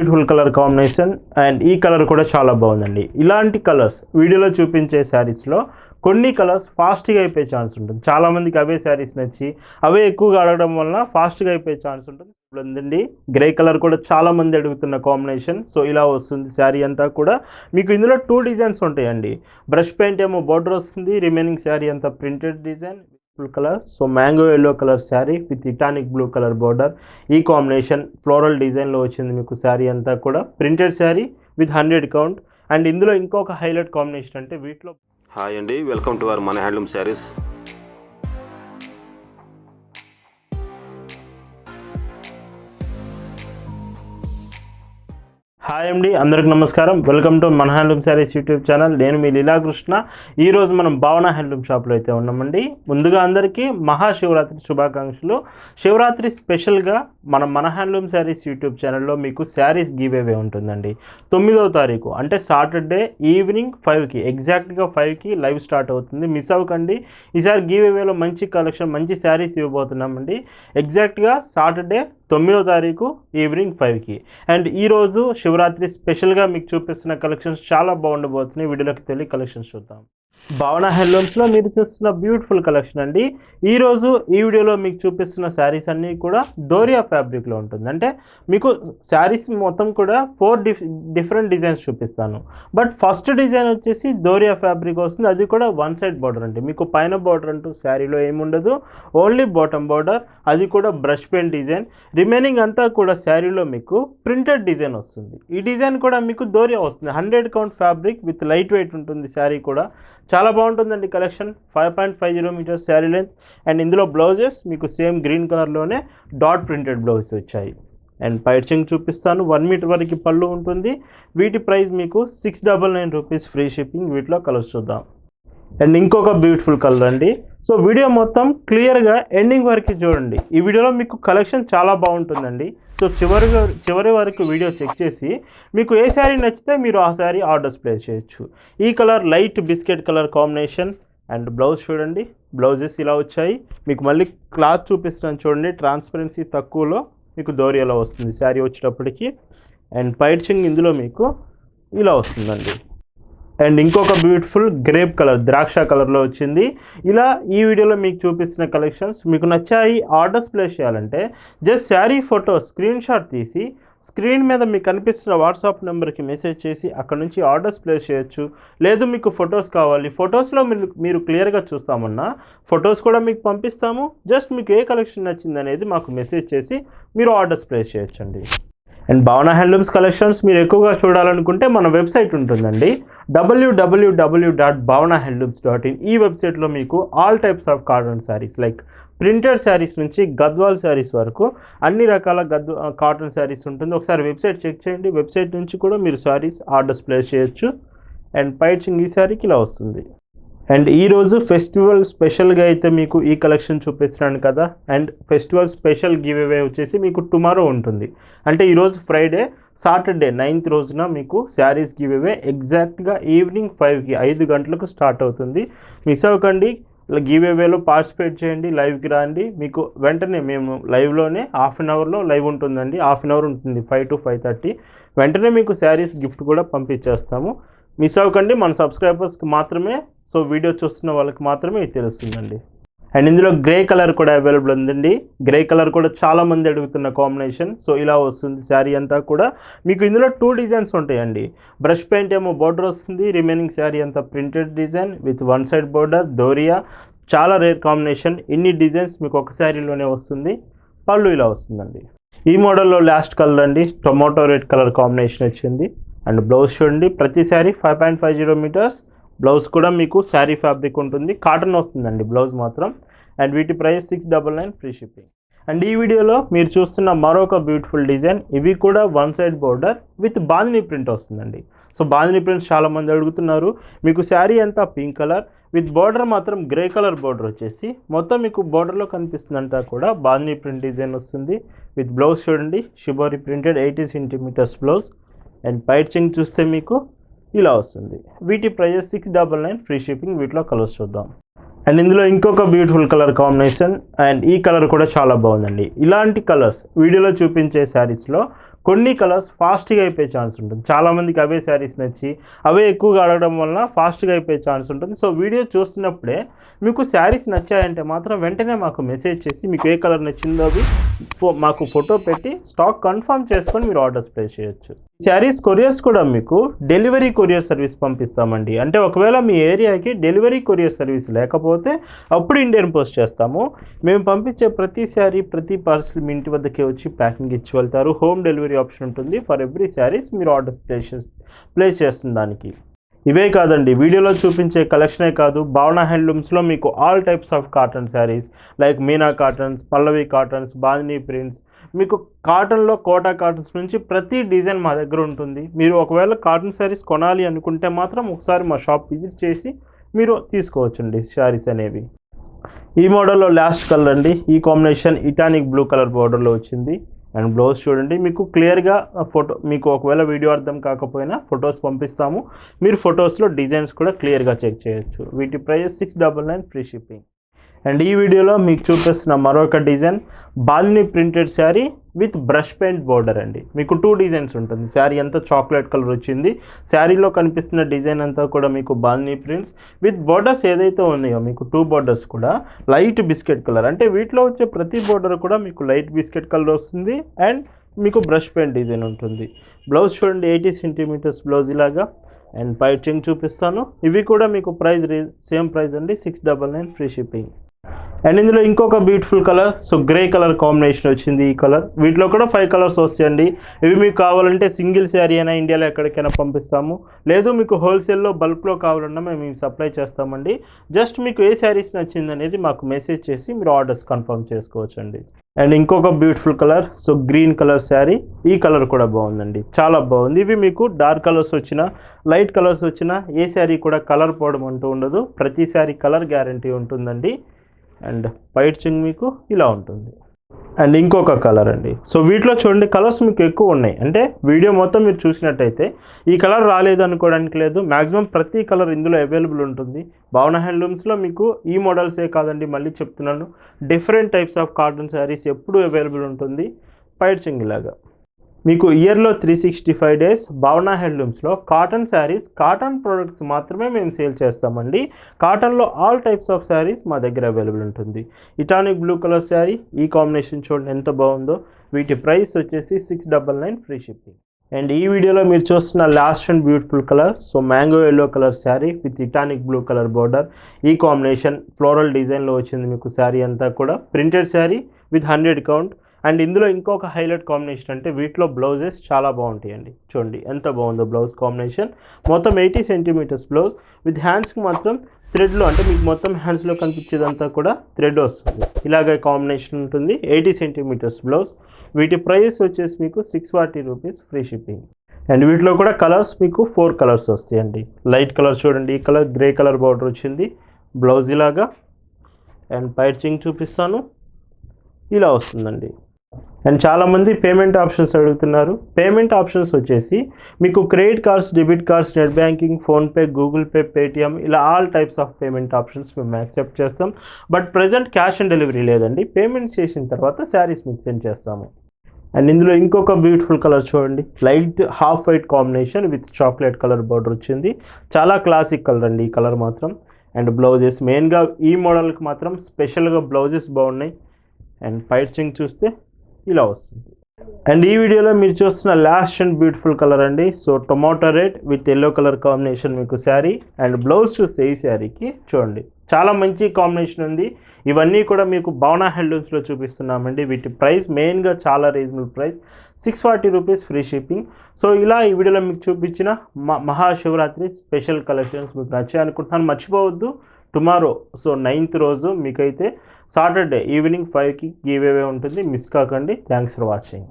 Beautiful colour combination and ఈ colour కూడా చాలా బాగుందండి. ఇలాంటి కలర్స్ వీడియోలో చూపించే శారీస్లో కొన్ని కలర్స్ ఫాస్ట్గా అయిపోయే ఛాన్స్ ఉంటుంది. చాలామందికి అవే శారీస్ నచ్చి అవే ఎక్కువగా అడగడం వలన ఫాస్ట్గా అయిపోయే ఛాన్స్ ఉంటుంది. ఉందండి. గ్రే కలర్ కూడా చాలామంది అడుగుతున్న కాంబినేషన్ సో ఇలా వస్తుంది శారీ అంతా కూడా. మీకు ఇందులో టూ డిజైన్స్ ఉంటాయండి. బ్రష్ పెయింట్ ఏమో బార్డర్ వస్తుంది. రిమైనింగ్ శారీ అంతా printed design blue colour so mango yellow colour sari with ఇటానిక్ blue colour border ఈ కాంబినేషన్ ఫ్లోరల్ డిజైన్లో వచ్చింది మీకు శారీ అంతా కూడా. Printed sari with hundred count and ఇందులో ఇంకొక హైలైట్ కాంబినేషన్ అంటే వీటిలో హాయ్ అండి వెల్కమ్ టు అవర్ మన హ్యాండ్లూమ్ శారీస్ హాయ్ అండి అందరికి నమస్కారం. వెల్కమ్ టు మన హ్యాండ్లూమ్ శారీస్ యూట్యూబ్ ఛానల్. నేను మీ లీలాకృష్ణ. ఈరోజు మనం భావన హ్యాండ్లూమ్ షాప్లో అయితే ఉన్నామండి. ముందుగా అందరికీ మహాశివరాత్రి శుభాకాంక్షలు. శివరాత్రి స్పెషల్గా మన మన హ్యాండ్లూమ్ శారీస్ యూట్యూబ్ ఛానల్లో మీకు శారీస్ గివ్ అవే ఉంటుందండి. తొమ్మిదవ తారీఖు అంటే సాటర్డే ఈవినింగ్ ఫైవ్కి ఎగ్జాక్ట్గా ఫైవ్కి లైవ్ స్టార్ట్ అవుతుంది. మిస్ అవ్వకండి. ఈసారి గివ్ మంచి కలెక్షన్ మంచి శారీస్ ఇవ్వబోతున్నామండి. ఎగ్జాక్ట్గా సాటర్డే తొమ్మిదో తారీఖు ఈవినింగ్ ఫైవ్కి. అండ్ ఈరోజు శివరాత్రి స్పెషల్గా మీకు చూపిస్తున్న కలెక్షన్స్ చాలా బాగుండబోతున్నాయి. వీడియోలోకి వెళ్ళి కలెక్షన్స్ చూద్దాం. భావన హ్యాండ్లూమ్స్లో మీరు చూస్తున్న బ్యూటిఫుల్ కలెక్షన్ అండి. ఈరోజు ఈ వీడియోలో మీకు చూపిస్తున్న శారీస్ అన్నీ కూడా డోరియా ఫ్యాబ్రిక్లో ఉంటుంది. అంటే మీకు శారీస్ మొత్తం కూడా ఫోర్ డిఫ్ డిఫరెంట్ డిజైన్స్ చూపిస్తాను. బట్ ఫస్ట్ డిజైన్ వచ్చేసి డోరియా ఫ్యాబ్రిక్ వస్తుంది. అది కూడా వన్ సైడ్ బార్డర్ అండి. మీకు పైన బార్డర్ అంటూ శారీలో ఏముండదు. Only bottom border. అది కూడా బ్రష్ పెయింట్ డిజైన్. రిమైనింగ్ అంతా కూడా శారీలో మీకు ప్రింటెడ్ డిజైన్ వస్తుంది. ఈ డిజైన్ కూడా మీకు డోరియా వస్తుంది. Hundred count fabric with light weight ఉంటుంది శారీ కూడా. చాలా బాగుంటుందండి collection. Five point five zero metres sari length and ఇందులో బ్లౌజెస్ మీకు సేమ్ గ్రీన్ కలర్లోనే డాట్ ప్రింటెడ్ బ్లౌజెస్ వచ్చాయి. అండ్ పైచింగ్ చూపిస్తాను. వన్ మీటర్ వరకు పళ్ళు ఉంటుంది. వీటి ప్రైస్ మీకు six double nine rupees free shipping వీటిలో కలర్స్ చూద్దాం. అండ్ ఇంకొక బ్యూటిఫుల్ కలర్ అండి. సో వీడియో మొత్తం క్లియర్గా ఎండింగ్ వరకు చూడండి. ఈ వీడియోలో మీకు కలెక్షన్ చాలా బాగుంటుందండి. సో చివరి చివరి వరకు వీడియో చెక్ చేసి మీకు ఏ శారీ నచ్చితే మీరు ఆ శారీ ఆర్డర్స్ ప్లేస్ చేయొచ్చు. ఈ colour light biscuit colour combination and blouse చూడండి. బ్లౌజెస్ ఇలా వచ్చాయి. మీకు మళ్ళీ క్లాత్ చూపిస్తున్నాను చూడండి. ట్రాన్స్పరెన్సీ తక్కువలో మీకు దోరియాలో వస్తుంది? శారీ వచ్చేటప్పటికి అండ్ పైడ్చింగ్ ఇందులో మీకు ఇలా వస్తుందండి. అండ్ ఇంకొక బ్యూటిఫుల్ గ్రేప్ కలర్ ద్రాక్ష కలర్లో వచ్చింది. ఇలా ఈ వీడియోలో మీకు చూపిస్తున్న కలెక్షన్స్ మీకు నచ్చాయి ఆర్డర్స్ ప్లేస్ చేయాలంటే just sari photo screen shot తీసి స్క్రీన్ మీద మీకు కనిపిస్తున్న వాట్సాప్ నెంబర్కి మెసేజ్ చేసి అక్కడ నుంచి ఆర్డర్స్ ప్లేస్ చేయొచ్చు. లేదు మీకు ఫొటోస్ కావాలి. ఫొటోస్లో మీరు మీరు క్లియర్గా చూస్తామన్నా ఫొటోస్ కూడా మీకు పంపిస్తాము. జస్ట్ మీకు ఏ కలెక్షన్ నచ్చింది అనేది మాకు మెసేజ్ చేసి మీరు ఆర్డర్స్ ప్లేస్ చేయొచ్చండి. అండ్ భావన హ్యాండ్లూమ్స్ కలెక్షన్స్ మీరు ఎక్కువగా చూడాలనుకుంటే మన వెబ్సైట్ ఉంటుందండి. WWW dot Bhavana handlooms dot in ఈ వెబ్సైట్లో మీకు all types of cotton saris like printed saris నుంచి గద్వాల్ శారీస్ వరకు అన్ని రకాల గద్ కాటన్ శారీస్ ఉంటుంది. ఒకసారి వెబ్సైట్ చెక్ చేయండి. వెబ్సైట్ నుంచి కూడా మీరు శారీస్ ఆర్డర్స్ ప్లేస్ చేయొచ్చు. అండ్ పైచింగ్ ఈ శారీకి ఇలా వస్తుంది. అండ్ ఈరోజు ఫెస్టివల్ స్పెషల్గా అయితే మీకు ఈ కలెక్షన్ చూపిస్తున్నాను కదా and festival special give away వచ్చేసి మీకు టుమారో ఉంటుంది. అంటే ఈరోజు ఫ్రైడే సాటర్డే నైన్త్ రోజున మీకు శారీస్ గివ్ అవే ఎగ్జాక్ట్గా ఈవినింగ్ ఫైవ్కి ఐదు గంటలకు స్టార్ట్ అవుతుంది. మిస్ అవ్వకండి గివ్ అవేలో పార్టిసిపేట్ చేయండి లైవ్కి రండి. మీకు వెంటనే మేము లైవ్లోనే హాఫ్ అన్ అవర్లో లైవ్ ఉంటుందండి హాఫ్ అన్ అవర్ ఉంటుంది ఫైవ్ టు ఫైవ్ థర్టీ. వెంటనే మీకు శారీస్ గిఫ్ట్ కూడా పంపించేస్తాము. మిస్ అవ్వకండి మన సబ్స్క్రైబర్స్కి మాత్రమే సో వీడియో చూస్తున్న వాళ్ళకి మాత్రమే ఇది తెలుస్తుందండి. అండ్ ఇందులో గ్రే కలర్ కూడా అవైలబుల్ ఉందండి. గ్రే కలర్ కూడా చాలామంది అడుగుతున్న కాంబినేషన్. సో ఇలా వస్తుంది శారీ అంతా కూడా. మీకు ఇందులో టూ డిజైన్స్ ఉంటాయండి. బ్రష్ పెయింట్ ఏమో బార్డర్ వస్తుంది రిమైనింగ్ శారీ అంతా printed design with one side border doria చాలా రేర్ కాంబినేషన్ ఇన్ని డిజైన్స్ మీకు ఒక శారీలోనే వస్తుంది. పళ్ళు ఇలా వస్తుందండి. ఈ మోడల్లో లాస్ట్ కలర్ అండి టొమాటో రెడ్ కలర్ కాంబినేషన్ వచ్చింది. అండ్ బ్లౌజ్ చూడండి ప్రతి sari five point five zero metres blouse కూడా మీకు శారీ ఫ్యాబ్రిక్ ఉంటుంది. కాటన్ వస్తుందండి బ్లౌజ్ మాత్రం. అండ్ వీటి price six double nine free shipping and ఈ వీడియోలో మీరు చూస్తున్న మరొక బ్యూటిఫుల్ డిజైన్ ఇవి కూడా one side border with bandhani print వస్తుందండి. సో బాందిని ప్రింట్స్ చాలామంది అడుగుతున్నారు. మీకు శారీ అంతా పింక్ కలర్ విత్ బార్డర్ మాత్రం గ్రే కలర్ బార్డర్ వచ్చేసి మొత్తం మీకు బార్డర్లో కనిపిస్తుందంతా కూడా బాందిని ప్రింట్ డిజైన్ వస్తుంది. విత్ బ్లౌజ్ చూడండి shibori printed eighty centimetres blouse and పైచింగ్ చూస్తే మీకు ఇలా వస్తుంది. వీటి prices six double nine free shipping వీటిలో కలర్స్ చూద్దాం. అండ్ ఇందులో ఇంకొక బ్యూటిఫుల్ కలర్ కాంబినేషన్ అండ్ ఈ కలర్ కూడా చాలా బాగుందండి. ఇలాంటి కలర్స్ వీడియోలో చూపించే శారీస్లో కొన్ని కలర్స్ ఫాస్ట్గా అయిపోయే ఛాన్స్ ఉంటుంది. చాలామందికి అవే శారీస్ నచ్చి అవే ఎక్కువగా అడగడం వలన ఫాస్ట్గా అయిపోయే ఛాన్స్ ఉంటుంది. సో వీడియో చూస్తున్నప్పుడే మీకు శారీస్ నచ్చాయంటే మాత్రం వెంటనే మాకు మెసేజ్ చేసి మీకు ఏ కలర్ నచ్చిందో అవి ఫో మాకు ఫోటో పెట్టి స్టాక్ కన్ఫర్మ్ చేసుకొని మీరు ఆర్డర్స్ ప్లేస్ చేయొచ్చు. శారీస్ కొరియర్స్ కూడా మీకు డెలివరీ కొరియర్ సర్వీస్ పంపిస్తామండి. అంటే ఒకవేళ మీ ఏరియాకి డెలివరీ కొరియర్ సర్వీస్ లేకపోతే అప్పుడు ఇండియన్ పోస్ట్ చేస్తాము. మేము పంపించే ప్రతి శారీ ప్రతి పార్సల్ మీ ఇంటి వద్దకే వచ్చి ప్యాకింగ్ ఇచ్చి వెళ్తారు. హోమ్ డెలివరీ ఆప్షన్ ఉంటుంది. ఫర్ ఎవ్రీ శారీస్ మీరు ఆర్డర్స్ ప్లేస్ ప్లేస్ చేస్తున్న దానికి. ఇవే కాదండి వీడియోలో చూపించే కలెక్షనే కాదు. భావన హ్యాండ్లూమ్స్లో మీకు all types of cotton saris like Meena cottons Pallavi cottons bandhani prints. మీకు కాటన్లో కోటా కాటన్స్ నుంచి ప్రతి డిజైన్ మా దగ్గర ఉంటుంది. మీరు ఒకవేళ కాటన్ శారీస్ కొనాలి అనుకుంటే మాత్రం ఒకసారి మా షాప్ విజిట్ చేసి మీరు తీసుకోవచ్చండి శారీస్ అనేవి. ఈ మోడల్లో లాస్ట్ కలర్ అండి. ఈ కాంబినేషన్ ఇటానిక్ బ్లూ కలర్ బార్డర్లో వచ్చింది. అండ్ బ్లౌజ్ చూడండి మీకు క్లియర్గా ఫోటో మీకు ఒకవేళ వీడియో అర్థం కాకపోయినా ఫొటోస్ పంపిస్తాము. మీరు ఫొటోస్లో డిజైన్స్ కూడా క్లియర్గా చెక్ చేయొచ్చు. వీటి price six double nine free shipping. And ఈ వీడియోలో మీకు చూపిస్తున్న మరొక డిజైన్ బాల్ని printed sari with brush paint border అండి. మీకు టూ డిజైన్స్ ఉంటుంది. శారీ అంతా చాక్లెట్ కలర్ వచ్చింది. శారీలో కనిపిస్తున్న డిజైన్ అంతా కూడా మీకు బాల్నీ ప్రింట్స్ విత్ బోర్డర్స్ ఏదైతే ఉన్నాయో మీకు టూ బోర్డర్స్ కూడా లైట్ బిస్కెట్ కలర్. అంటే వీటిలో వచ్చే ప్రతి బోర్డర్ కూడా మీకు లైట్ బిస్కెట్ కలర్ వస్తుంది అండ్ మీకు బ్రష్ పెయింట్ డిజైన్ ఉంటుంది. బ్లౌజ్ చూడండి ఎయిటీ సెంటీమీటర్స్ బ్లౌజ్ ఇలాగా. అండ్ పైచింగ్ చూపిస్తాను. ఇవి కూడా మీకు ప్రైస్ సేమ్ ప్రైస్ అండి. Six double nine free shipping. And ఇందులో ఇంకొక beautiful colour so grey colour combination వచ్చింది ఈ కలర్ వీటిలో కూడా ఫైవ్ కలర్స్ వస్తాయండి. ఇవి మీకు కావాలంటే సింగిల్ శారీ అయినా ఇండియాలో ఎక్కడికైనా పంపిస్తాము. లేదు మీకు హోల్సేల్లో బల్క్లో కావాలన్నా మేము సప్లై చేస్తామండి. జస్ట్ మీకు ఏ శారీస్ నచ్చింది అనేది మాకు మెసేజ్ చేసి మీరు ఆర్డర్స్ కన్ఫర్మ్ చేసుకోవచ్చండి. అండ్ ఇంకొక beautiful colour so green colour sari ఈ కలర్ కూడా బాగుందండి. చాలా బాగుంది. ఇవి మీకు డార్క్ కలర్స్ వచ్చిన లైట్ కలర్స్ వచ్చిన ఏ శారీ కూడా కలర్ పోవడం అంటూ ఉండదు. ప్రతి శారీ కలర్ గ్యారంటీ ఉంటుందండి. అండ్ వైట్ చింగ్ మీకు ఇలా ఉంటుంది. అండ్ ఇంకొక కలర్ అండి. సో వీటిలో చూడండి కలర్స్ మీకు ఎక్కువ ఉన్నాయి. అంటే వీడియో మొత్తం మీరు చూసినట్టయితే ఈ కలర్ రాలేదు అనుకోవడానికి లేదు. మ్యాక్సిమం ప్రతి కలర్ ఇందులో అవైలబుల్ ఉంటుంది. భావన హ్యాండ్లూమ్స్లో మీకు ఈ మోడల్సే కాదండి మళ్ళీ చెప్తున్నాను. Different types of cotton saris ఎప్పుడూ అవైలబుల్ ఉంటుంది. పైట్ చింగ్ ఇలాగా మీకు ఇయర్లో three sixty five days Bhavana హ్యాండ్లూమ్స్లో కాటన్ శారీస్ కాటన్ ప్రోడక్ట్స్ మాత్రమే మేము సేల్ చేస్తామండి. కాటన్లో ఆల్ టైప్స్ ఆఫ్ శారీస్ మా దగ్గర అవైలబుల్ ఉంటుంది. ఇటానిక్ బ్లూ కలర్ శారీ ఈ కాంబినేషన్ చూడండి ఎంత బాగుందో. వీటి ప్రైస్ వచ్చేసి six double nine free shipping and ఈ వీడియోలో మీరు చూస్తున్న last and beautiful colour so mango yellow colour sari with ఇటానిక్ blue colour border ఈ కాంబినేషన్ ఫ్లోరల్ డిజైన్లో వచ్చింది మీకు శారీ అంతా కూడా. Printed sari with hundred count and ఇందులో ఇంకొక హైలైట్ కాంబినేషన్ అంటే వీటిలో బ్లౌజెస్ చాలా బాగుంటాయండి. చూడండి ఎంత బాగుందో బ్లౌజ్ కాంబినేషన్. మొత్తం ఎయిటీ సెంటీమీటర్స్ బ్లౌజ్. విత్ హ్యాండ్స్కి మాత్రం థ్రెడ్లో అంటే మీకు మొత్తం హ్యాండ్స్లో కనిపించేదంతా కూడా థ్రెడ్ వస్తుంది. ఇలాగే కాంబినేషన్ ఉంటుంది. Eighty centimetres blouse. వీటి ప్రైస్ వచ్చేసి మీకు six forty rupees free shipping. And వీటిలో కూడా కలర్స్ మీకు ఫోర్ కలర్స్ వస్తాయండి. లైట్ కలర్ చూడండి ఈ కలర్ గ్రే కలర్ బార్డర్ వచ్చింది. బ్లౌజ్ ఇలాగా. అండ్ పైచింగ్ చూపిస్తాను. ఇలా వస్తుందండి. అండ్ చాలామంది పేమెంట్ ఆప్షన్స్ అడుగుతున్నారు. పేమెంట్ ఆప్షన్స్ వచ్చేసి మీకు credit cards debit cards net banking PhonePe Google Pay Paytm ఇలా all types of payment options మేము యాక్సెప్ట్ చేస్తాం. But present cash on delivery లేదండి. పేమెంట్ చేసిన తర్వాత శారీస్ మీకు సెండ్ చేస్తాము. అండ్ ఇందులో ఇంకొక బ్యూటిఫుల్ కలర్ చూడండి. Light half white combination with chocolate colour border వచ్చింది. చాలా క్లాసిక్ కలర్ అండి ఈ కలర్ మాత్రం. అండ్ బ్లౌజెస్ మెయిన్గా ఈ మోడల్కి మాత్రం స్పెషల్గా బ్లౌజెస్ బాగున్నాయి. అండ్ పైచింగ్ చూస్తే ఇలా వస్తుంది. అండ్ ఈ వీడియోలో మీరు చూస్తున్న లాస్ట్ అండ్ బ్యూటిఫుల్ కలర్ అండి. So tomato red with yellow colour combination మీకు శారీ అండ్ బ్లౌజ్ చూస్తే ఈ శారీకి చూడండి. చాలా మంచి కాంబినేషన్ ఉంది. ఇవన్నీ కూడా మీకు భావనా హ్యాండ్లూమ్స్లో చూపిస్తున్నామండి. వీటి ప్రైస్ మెయిన్గా చాలా reasonable price six forty rupees free shipping so ఇలా ఈ వీడియోలో మీకు చూపించిన మ- మహాశివరాత్రి స్పెషల్ కలెక్షన్స్ మీకు నచ్చాయనుకుంటున్నాను. మర్చిపోవద్దు. టుమారో సో నైన్త్ రోజు మీకైతే సాటర్డే ఈవినింగ్ ఫైవ్కి గివ్ అవే ఉంటుంది. మిస్ కాకండి. Thanks for watching.